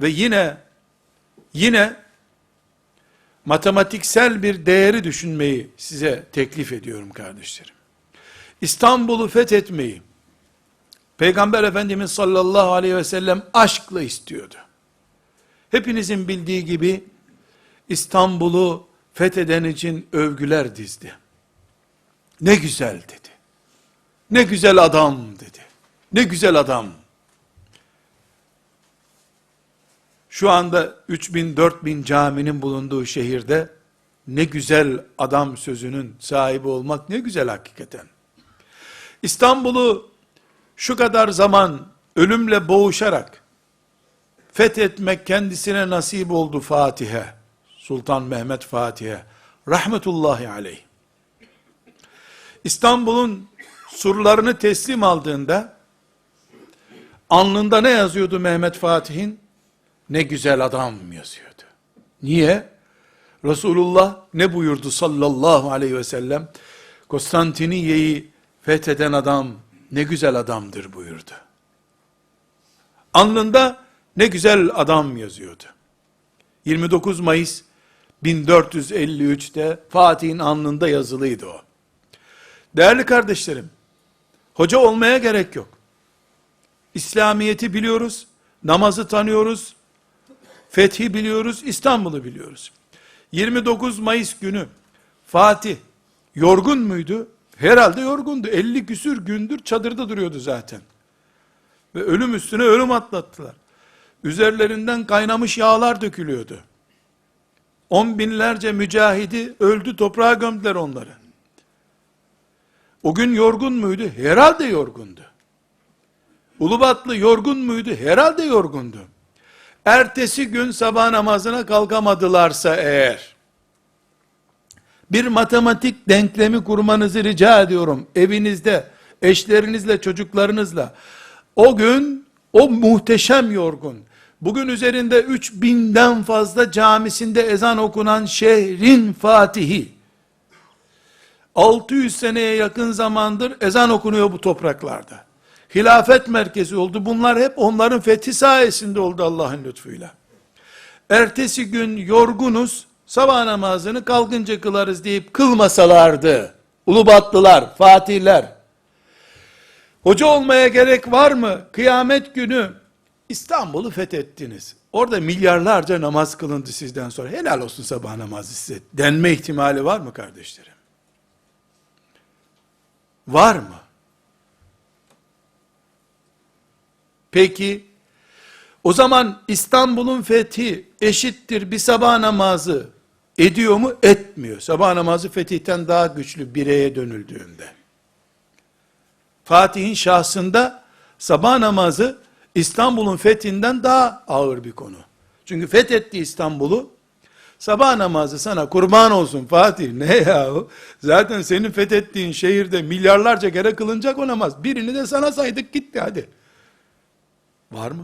Ve yine yine matematiksel bir değeri düşünmeyi size teklif ediyorum kardeşlerim. İstanbul'u fethetmeyi Peygamber Efendimiz sallallahu aleyhi ve sellem aşkla istiyordu. Hepinizin bildiği gibi İstanbul'u fetheden için övgüler dizdi. Ne güzel dedi. Ne güzel adam dedi. Ne güzel adam. Şu anda 3000 4000 caminin bulunduğu şehirde ne güzel adam sözünün sahibi olmak ne güzel hakikaten. İstanbul'u şu kadar zaman ölümle boğuşarak fethetmek kendisine nasip oldu Fatih'e. Sultan Mehmet Fatih'e. Rahmetullahi aleyh. İstanbul'un surlarını teslim aldığında alnında ne yazıyordu Mehmet Fatih'in? Ne güzel adam yazıyordu. Niye? Resulullah ne buyurdu sallallahu aleyhi ve sellem? Konstantiniye'yi fetheden adam ne güzel adamdır buyurdu. Alnında ne güzel adam yazıyordu. 29 Mayıs 1453'te Fatih'in alnında yazılıydı o. Değerli kardeşlerim, hoca olmaya gerek yok. İslamiyeti biliyoruz, namazı tanıyoruz, fethi biliyoruz, İstanbul'u biliyoruz. 29 Mayıs günü Fatih yorgun muydu? Herhalde yorgundu. 50 küsür gündür çadırda duruyordu zaten. Ve ölüm üstüne ölüm atlattılar. Üzerlerinden kaynamış yağlar dökülüyordu. On binlerce mücahidi öldü toprağa gömdüler onları. O gün yorgun muydu? Herhalde yorgundu. Ulubatlı yorgun muydu? Herhalde yorgundu. Ertesi gün sabah namazına kalkamadılarsa eğer, bir matematik denklemi kurmanızı rica ediyorum. Evinizde, eşlerinizle, çocuklarınızla. O gün, o muhteşem yorgun, bugün üzerinde 3000'den fazla camisinde ezan okunan şehrin fatihi, 600 seneye yakın zamandır ezan okunuyor bu topraklarda. Hilafet merkezi oldu. Bunlar hep onların fethi sayesinde oldu Allah'ın lütfuyla. Ertesi gün yorgunuz, sabah namazını kalkınca kılarız deyip kılmasalardı, Ulubatlılar, Fatihler, hoca olmaya gerek var mı? Kıyamet günü İstanbul'u fethettiniz. Orada milyarlarca namaz kılındı sizden sonra. Helal olsun sabah namazı size. Denme ihtimali var mı kardeşlerim? Var mı? Peki, o zaman İstanbul'un fethi eşittir bir sabah namazı ediyor mu? Etmiyor. Sabah namazı fetihten daha güçlü bireye dönüldüğünde. Fatih'in şahsında sabah namazı İstanbul'un fethinden daha ağır bir konu. Çünkü fethetti İstanbul'u, sabah namazı sana kurban olsun Fatih, ne yahu? Zaten senin fethettiğin şehirde milyarlarca kere kılınacak o namaz. Birini de sana saydık gitti hadi. Var mı?